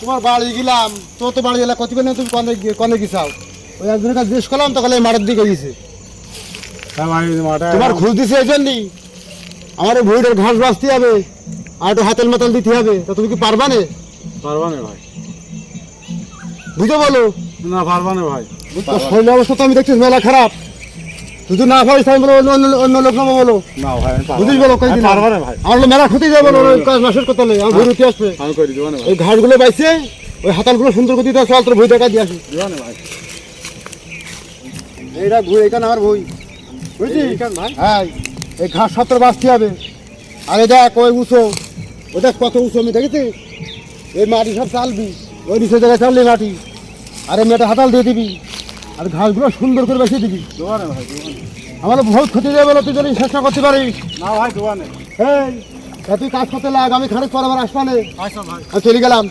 তোমার বাড়ি গেলাম তো বাড়ি গেলে তুমি কনে কনে ওই জিজ্ঞেস করলাম এই এই আমার ঘাস বাঁচতে হবে, আর একটু হাতেল মাতাল দিতে হবে, তা তুমি কি পারবা না? পারবা না ভাই। বুঝে বলো। না পারবা না ভাই। শরীর অবস্থা তো আমি দেখছি মেলা খারাপ। তুই যদি না পারিস আমি বলো অন্য অন্য- লোক নামো বলো। না ভাই আমি বুঝিস বলো আমি কয়েকদিন পারবা না ভাই। আমার মেলা ক্ষতি যাবে বলো কাজ মাসের কথা নেই ভুঁড়ি উঠে আসবে। আমি করে দিব না ভাই। ওই ঘাসগুলো পাইছে ওই হাতালগুলো সুন্দর করে দিতে চল তোর ভুঁই টাকা দিয়ে আসি। দিব না ভাই। এইটা ভুঁই এখানে আমার ভুঁই। বুঝলি? ভাই। হ্যাঁ এই ঘাস সত্তর বাঁচতে হবে। আরে দেখ ওই উঁচো। ও দেখ কত উঁচু আমি দেখেছি এই মাটি সব চালবি। ওই নিচে জায়গায় চাললি মাটি। আর মেয়েটা হাতাল দিয়ে দিবি। আর ঘাসগুলো সুন্দর করে বেশি দিবি। দিব ভাই আমার বহুত ক্ষতি যাবে বলে তুই যদি চেষ্টা করতে পারিস। না ভাই দিব না তুই কাজ করতে লাগ আমি খানিক পর আবার আসবানে আমি চলে গেলাম।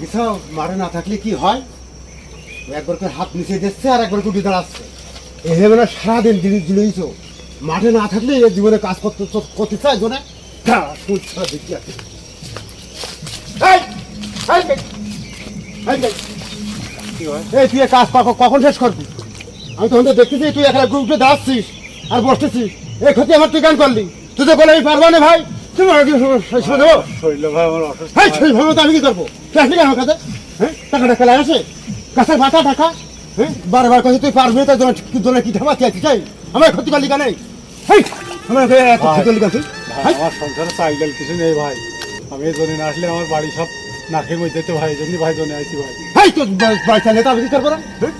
বুঝছাও মারে না থাকলে কি হয়? একবার করে হাত নিচে দিচ্ছে আর একবার টুটি দাঁড়াচ্ছে। এ হেবে না সারাদিন জিনিস দিলেইছ মাঠে না থাকলে জীবনে কাজ করতে করতে চাই জনে? দেখি আছে এই, তুই কাজ কখন- শেষ করবি? আমি তখন তো দেখতেছি তুই এখানে গ্রুপে দাঁড়াচ্ছিস আর বসতেছিস। এই ক্ষতি আমার তুই কেন করলি? তুই তো বলে আমি পারব না ভাই। তুমি আমাকে কি শেষ করে দেবো শরীর ভাই আমার অসুস্থ ভাই। সেই ভাবে তো আমি কি করব? আসলি কেন কাছে? হ্যাঁ? টাকা টাকা লাগে আসে মাথা টাকা হ্যাঁ? বারবার কাছে তুই পারবি তার জন্য জন্য কি ঠামাতি আছিস চাই? আমার ক্ষতি করলি কেন? হেই আমার ক্ষতি করলি কেন তুই? আমার সংসারে চাইল কিছু নেই ভাই। আমি এই জন্য না আসলে আমার বাড়ি সব নাকের মধ্যে তো ভাই এই জন্যই ভাই জন্য আইছি ভাই। হেই তোর পয়সা নেতা আমি কি করব না হ্যাঁ?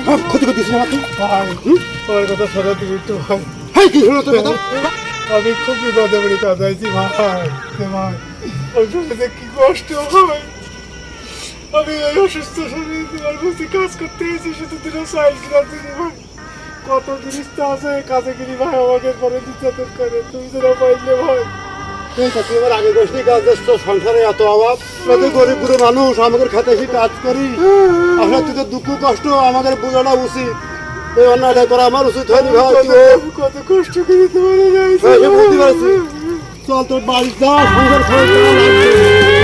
হ্যাঁ, ক্ষতি করতেছিস আমার তুই ভাই তোমার কথা শোনা তুমি একটু ভাই। হেই কি হলো কথা? আমি খুব বিপদে পড়ে কাজ আইছি ভাই ভাই। ওই যে কি কষ্ট হয়। আমি এই অসুস্থ শরীর তোমার বসে কাজ করতে এসেছি শুধু দিনে চাইল কিনা ভাই। কত জিনিস তো আছে কাজে গিরি ভাই আমাকে পরে নির্যাতন করে তুমি যেটা পাইলে ভাই। আছে এবার আগে গোষ্ঠী কাজ দিচ্ছ সংসারে এত অভাব। এত গরিব বুড়ো মানুষ আমাদের খেতে এসে কাজ করি। আসলে তুই তো দুঃখ কষ্ট আমাদের বোঝানো উচিত। এই অন্যায়টা করা আমার উচিত হয়নি ভাই কত কষ্ট করে তোমার বুঝতে পারছি। চল তোর বাড়ি যা সংসার খরচ